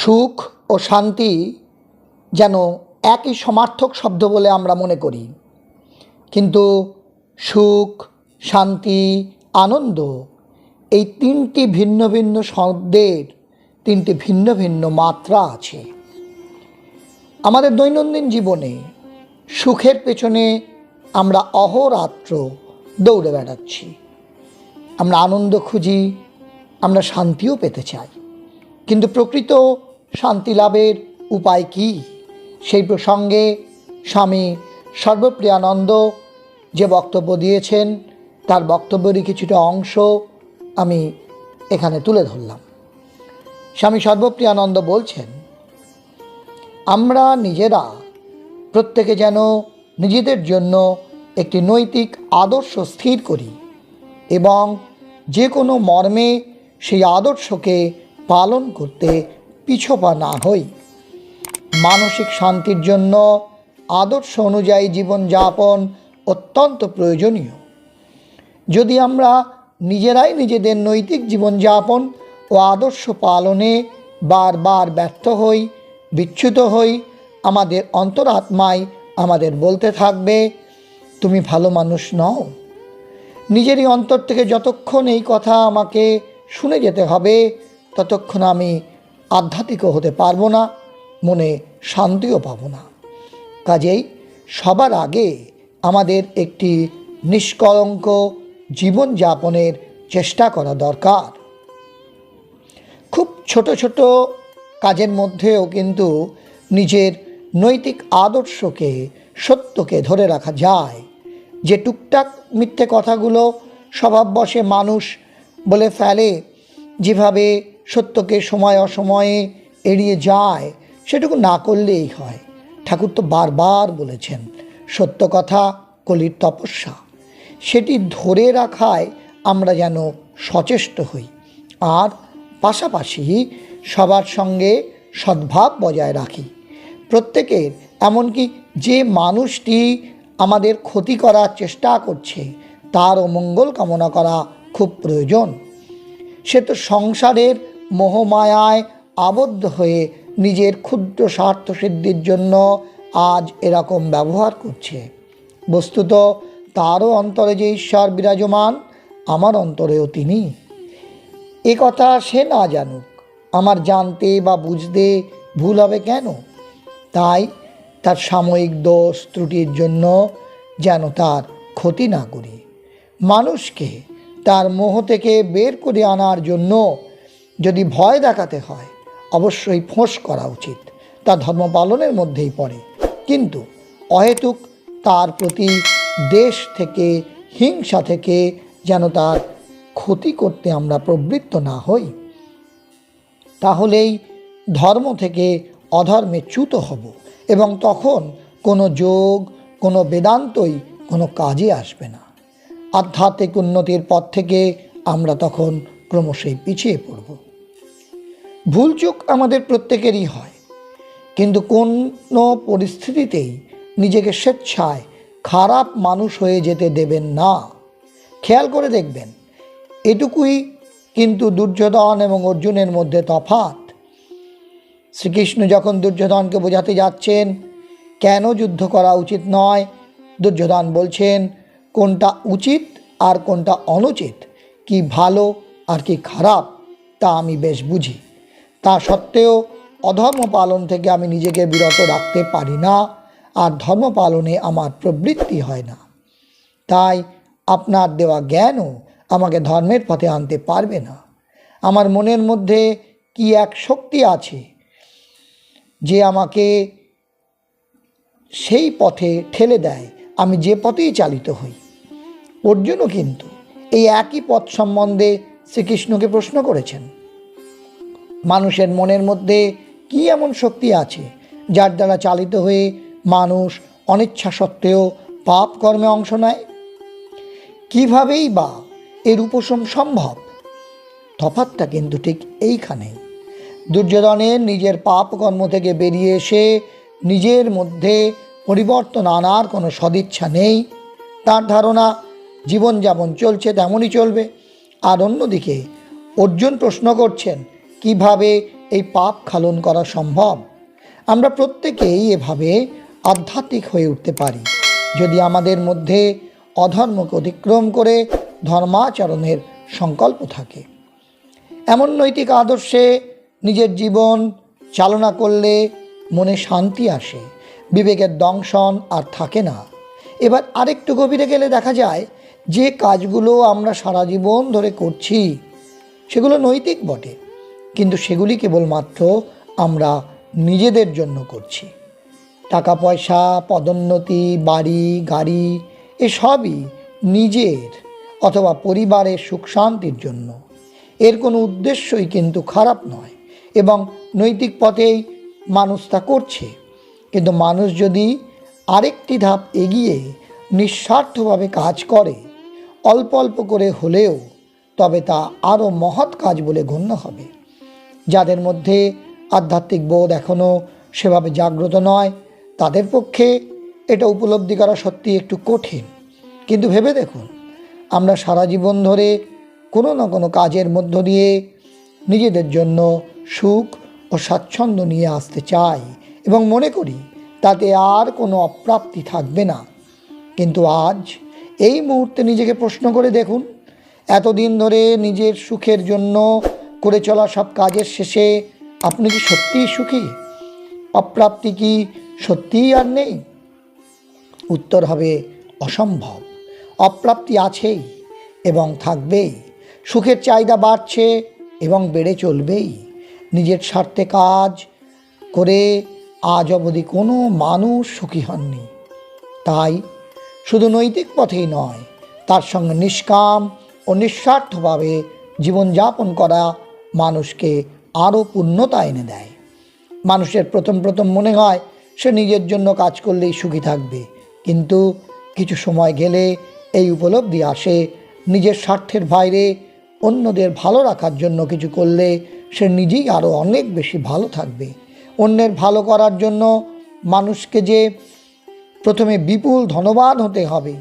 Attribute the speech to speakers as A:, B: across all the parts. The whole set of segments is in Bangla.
A: সুখ ও শান্তি যেন একই সমার্থক শব্দ বলে আমরা মনে করি। কিন্তু সুখ, শান্তি, আনন্দ এই তিনটি ভিন্ন ভিন্ন শব্দের তিনটি ভিন্ন ভিন্ন মাত্রা আছে। আমাদের দৈনন্দিন জীবনে সুখের পেছনে আমরা অহরাত্র দৌড়ে বেড়াচ্ছি। আমরা আনন্দ খুঁজি, আমরা শান্তিও পেতে চাই। কিন্তু প্রকৃত শান্তি লাভের উপায় কি? সেই প্রসঙ্গে স্বামী সর্বপ্রিয়ানন্দ যে বক্তব্য দিয়েছেন, তার বক্তব্যেরই কিছুটা অংশ আমি এখানে তুলে ধরলাম। স্বামী সর্বপ্রিয়ানন্দ বলছেন, আমরা নিজেরা প্রত্যেকে যেন নিজেদের জন্য একটি নৈতিক আদর্শ স্থির করি এবং যে কোনো মর্মে সেই আদর্শকে পালন করতে পিছপা না হই। মানসিক শান্তির জন্য আদর্শ অনুযায়ী জীবনযাপন অত্যন্ত প্রয়োজনীয়। যদি আমরা নিজেরাই নিজেদের নৈতিক জীবনযাপন ও আদর্শ পালনে বারবার ব্যর্থ হই, বিচ্যুত হই, আমাদের অন্তরাত্মায় আমাদের বলতে থাকবে, তুমি ভালো মানুষ নও। নিজেরই অন্তর থেকে যতক্ষণ এই কথা আমাকে শুনে যেতে হবে, ততক্ষণ আমি আধ্যাত্মিকও হতে পারব না, মনে শান্তিও পাবো না। কাজেই সবার আগে আমাদের একটি নিষ্কলঙ্ক জীবনযাপনের চেষ্টা করা দরকার। খুব ছোট ছোট কাজের মধ্যেও কিন্তু নিজের নৈতিক আদর্শকে সত্যকে ধরে রাখা যায়। যে টুকটাক মিথ্যে কথাগুলো স্বভাববশে মানুষ বলে ফেলে, যেভাবে সত্যকে সময় অসময়ে এড়িয়ে যায়, সেটুকু না করলেই হয়। ঠাকুর তো বারবার বলেছেন, সত্য কথা কলির তপস্যা। সেটি ধরে রাখায় আমরা যেন সচেষ্ট হই। আর পাশাপাশি সবার সঙ্গে সদ্ভাব বজায় রাখি। প্রত্যেকের, এমনকি যে মানুষটি আমাদের ক্ষতি করার চেষ্টা করছে তার মঙ্গল কামনা করা খুব প্রয়োজন। সে তো সংসারের মোহমায়ায় আবদ্ধ হয়ে নিজের ক্ষুদ্র স্বার্থ সিদ্ধির জন্য আজ এরকম ব্যবহার করছে। বস্তুত তারও অন্তরে যে ঈশ্বর বিরাজমান, আমার অন্তরেও তিনি। এ কথা সে না জানুক, আমার জানতে বা বুঝতে ভুল হবে কেন? তাই তার সাময়িক দোষ ত্রুটির জন্য যেন তার ক্ষতি না করি। মানুষকে তার মোহ থেকে বের করে আনার জন্য যদি ভয় দেখাতে হয়, অবশ্যই ফোঁস করা উচিত। তা ধর্ম পালনের মধ্যেই পড়ে। কিন্তু অহেতুক তার প্রতি দেশ থেকে, হিংসা থেকে যেন তার ক্ষতি করতে আমরা প্রবৃত্ত না হই, তাহলেই ধর্ম থেকে অধর্মে চ্যুত হব এবং তখন কোনো যোগ, কোনো বেদান্তই কোনো কাজে আসবে না। আধ্যাত্মিক উন্নতির পথ থেকে আমরা তখন ক্রমশই পিছিয়ে পড়ব। ভুল চোখ আমাদের প্রত্যেকেরই হয়। কিন্তু কোনো পরিস্থিতিতেই নিজেকে স্বেচ্ছায় খারাপ মানুষ হয়ে যেতে দেবেন না। খেয়াল করে দেখবেন, এটুকুই কিন্তু দুর্যোধন এবং অর্জুনের মধ্যে তফাৎ। শ্রীকৃষ্ণ যখন দুর্যোধনকে বোঝাতে যাচ্ছেন, কেন যুদ্ধ করা উচিত নয়, দুর্যোধন বলছেন, কোনটা উচিত আর কোনটা অনুচিত, কি ভালো আর কি খারাপ, তা আমি বেশ বুঝি। তা সত্ত্বেও অধর্ম পালন থেকে আমি নিজেকে বিরত রাখতে পারি না, আর ধর্ম পালনে আমার প্রবৃত্তি হয় না। তাই আপনার দেওয়া জ্ঞানও আমাকে ধর্মের পথে আনতে পারবে না। আমার মনের মধ্যে কি এক শক্তি আছে যে আমাকে সেই পথে ঠেলে দেয়? আমি যে পথেই চালিত হই। অর্জুনও কিন্তু এই একই পথ সম্বন্ধে শ্রীকৃষ্ণকে প্রশ্ন করেছেন। মানুষের মনের মধ্যে কি এমন শক্তি আছে যার দ্বারা চালিত হয়ে মানুষ অনিচ্ছা সত্ত্বেও পাপ কর্মে অংশ নেয়? কীভাবেই বা এর উপশম সম্ভব? তফাতটা কিন্তু ঠিক এইখানেই দুর্যোধনের নিজের পাপ কর্ম থেকে বেরিয়ে এসে নিজের মধ্যে পরিবর্তন আনার কোনো সদিচ্ছা নেই। তার ধারণা জীবন যেমন চলছে তেমনই চলবে। আর অন্যদিকে অর্জুন প্রশ্ন করছেন কীভাবে এই পাপ খালন করা সম্ভব? আমরা প্রত্যেকেই এভাবে আধ্যাত্মিক হয়ে উঠতে পারি। যদি আমাদের মধ্যে অধর্মকে অতিক্রম করে ধর্মাচরণের সংকল্প থাকে। এমন নৈতিক আদর্শে নিজের জীবন চালনা করলে মনে শান্তি আসে, বিবেকের দংশন আর থাকে না। এবার আরেকটু গভীরে গেলে দেখা যায়, যে কাজগুলো আমরা সারা জীবন ধরে করছি, সেগুলো নৈতিক বটে। কিন্তু সেগুলি কেবলমাত্র আমরা নিজেদের জন্য করছি। টাকা পয়সা পদোন্নতি, বাড়ি, গাড়ি, এসবই নিজের অথবা পরিবারের সুখ শান্তির জন্য। এর কোনো উদ্দেশ্যই কিন্তু খারাপ নয় এবং নৈতিক পথেই মানুষ তা করছে। কিন্তু মানুষ যদি আরেকটি ধাপ এগিয়ে নিঃস্বার্থভাবে কাজ করে অল্প অল্প করে হলেও তবে তা আরও মহৎ কাজ বলে গণ্য হবে। যাদের মধ্যে আধ্যাত্মিক বোধ এখনও সেভাবে জাগ্রত নয়, তাদের পক্ষে এটা উপলব্ধি করা সত্যি একটু কঠিন। কিন্তু ভেবে দেখুন, আমরা সারা জীবন ধরে কোনো না কোনো কাজের মধ্য দিয়ে নিজেদের জন্য সুখ ও স্বাচ্ছন্দ্য নিয়ে আসতে চাই এবং মনে করি তাতে আর কোনো অপ্রাপ্তি থাকবে না। কিন্তু আজ এই মুহূর্তে নিজেকে প্রশ্ন করে দেখুন, এতদিন ধরে নিজের সুখের জন্য করে চলা সব কাজের শেষে আপনি কি সত্যিই সুখী? অপ্রাপ্তি কি সত্যিই আর নেই? উত্তর হবে, অসম্ভব। অপ্রাপ্তি আছেই এবং থাকবেই। সুখের চাহিদা বাড়ছে এবং বেড়ে চলবেই। নিজের স্বার্থে কাজ করে আজ অবধি কোনো মানুষ সুখী হননি। তাই শুধু নৈতিক পথেই নয়, তার সঙ্গে নিষ্কাম ও নিঃস্বার্থভাবে জীবনযাপন করা মানুষকে আরও পূর্ণতা এনে দেয়। মানুষের প্রথম প্রথম মনে হয় সে নিজের জন্য কাজ করলেই সুখী থাকবে। কিন্তু কিছু সময় গেলে এই উপলব্ধি আসে, নিজের স্বার্থের বাইরে অন্যদের ভালো রাখার জন্য কিছু করলে সে নিজেই আরও অনেক বেশি ভালো থাকবে। অন্যের ভালো করার জন্য মানুষকে যে প্রথমে বিপুল ধনবান হতে হবে,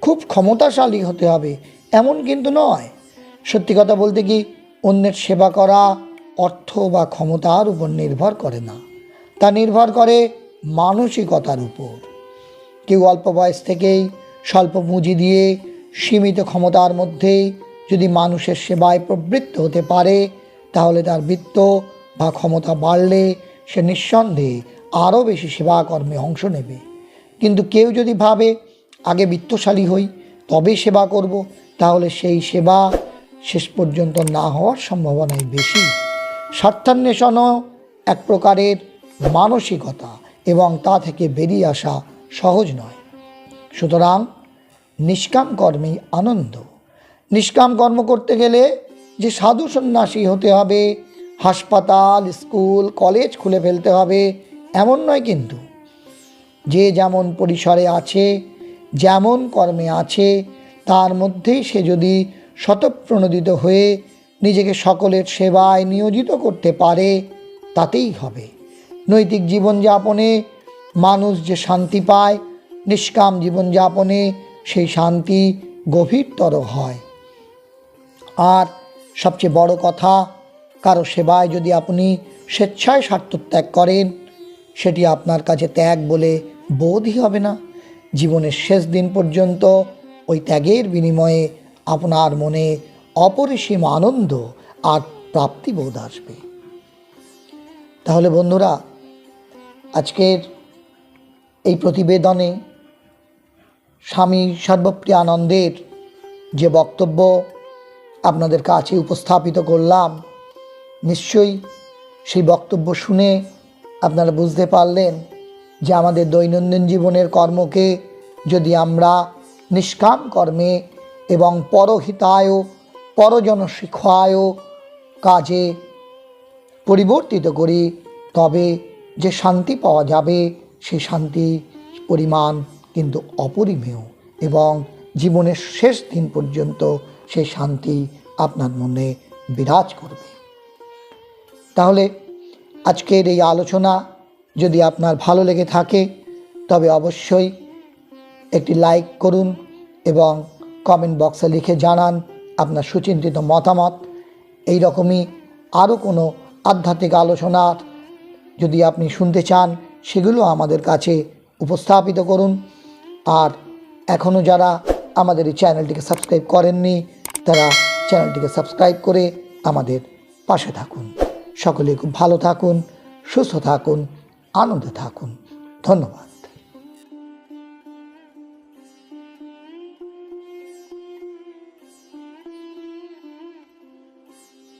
A: খুব ক্ষমতাশালী হতে হবে, এমন কিন্তু নয়। সত্যি কথা বলতে কি অন্যের সেবা করা অর্থ বা ক্ষমতার উপর নির্ভর করে না। তা নির্ভর করে মানসিকতার উপর। কেউ অল্প বয়স থেকেই স্বল্প পুঁজি দিয়ে সীমিত ক্ষমতার মধ্যেই যদি মানুষের সেবায় প্রবৃত্ত হতে পারে, তাহলে তার বৃত্ত বা ক্ষমতা বাড়লে সে নিঃসন্দেহে আরও বেশি সেবা কর্মে অংশ নেবে। কিন্তু কেউ যদি ভাবে, আগে বৃত্তশালী হই তবে সেবা করব তাহলে সেই সেবা শেষ পর্যন্ত না হওয়ার সম্ভাবনাই বেশি। স্বার্থান্বেষণও এক প্রকারের মানসিকতা এবং তা থেকে বেরিয়ে আসা সহজ নয়। সুতরাং নিষ্কাম কর্মেই আনন্দ। নিষ্কাম কর্ম করতে গেলে যে সাধু সন্ন্যাসী হতে হবে, হাসপাতাল, স্কুল, কলেজ খুলে ফেলতে হবে, এমন নয় কিন্তু। যে যেমন পরিসরে আছে, যেমন কর্মে আছে, তার মধ্যেই সে যদি শতপ্রণোদিত হয়ে নিজেকে সকলের সেবায় নিয়োজিত করতে পারে, তাতেই হবে। নৈতিক জীবনযাপনে মানুষ যে শান্তি পায়, নিষ্কাম জীবনযাপনে সেই শান্তি গভীরতর হয়। আর সবচেয়ে বড় কথা, কারও সেবায় যদি আপনি স্বেচ্ছায় স্বার্থত্যাগ করেন, সেটি আপনার কাছে ত্যাগ বলে বোধই হবে না। জীবনের শেষ দিন পর্যন্ত ওই ত্যাগের বিনিময়ে আপনার মনে অপরিসীম আনন্দ আর প্রাপ্তিবোধ আসবে। তাহলে বন্ধুরা, আজকের এই প্রতিবেদনে স্বামী সর্বপ্রিয় আনন্দের যে বক্তব্য আপনাদের কাছে উপস্থাপিত করলাম, নিশ্চয়ই সেই বক্তব্য শুনে আপনারা বুঝতে পারলেন যে আমাদের দৈনন্দিন জীবনের কর্মকে যদি আমরা নিষ্কাম কর্মে এবং পরহিতায় পরজন শিক্ষায় কাজে পরিবর্তিত করি, তবে যে শান্তি পাওয়া যাবে সেই শান্তি পরিমাণ কিন্তু অপরিমেয় এবং জীবনের শেষ দিন পর্যন্ত সেই শান্তি আপনার মনে বিরাজ করবে। তাহলে আজকের এই আলোচনা যদি আপনার ভালো লেগে থাকে, তবে অবশ্যই একটি লাইক করুন এবং কমেন্ট বক্সে লিখে জানান আপনার সুচিন্তিত মতামত। এই রকমই আরও কোনো আধ্যাত্মিক আলোচনার যদি আপনি শুনতে চান, সেগুলো আমাদের কাছে উপস্থাপিত করুন। আর এখনও যারা আমাদের এই চ্যানেলটিকে সাবস্ক্রাইব করেননি, তারা চ্যানেলটিকে সাবস্ক্রাইব করে আমাদের পাশে থাকুন। সকলে খুব ভালো থাকুন, সুস্থ থাকুন, আনন্দে থাকুন। ধন্যবাদ।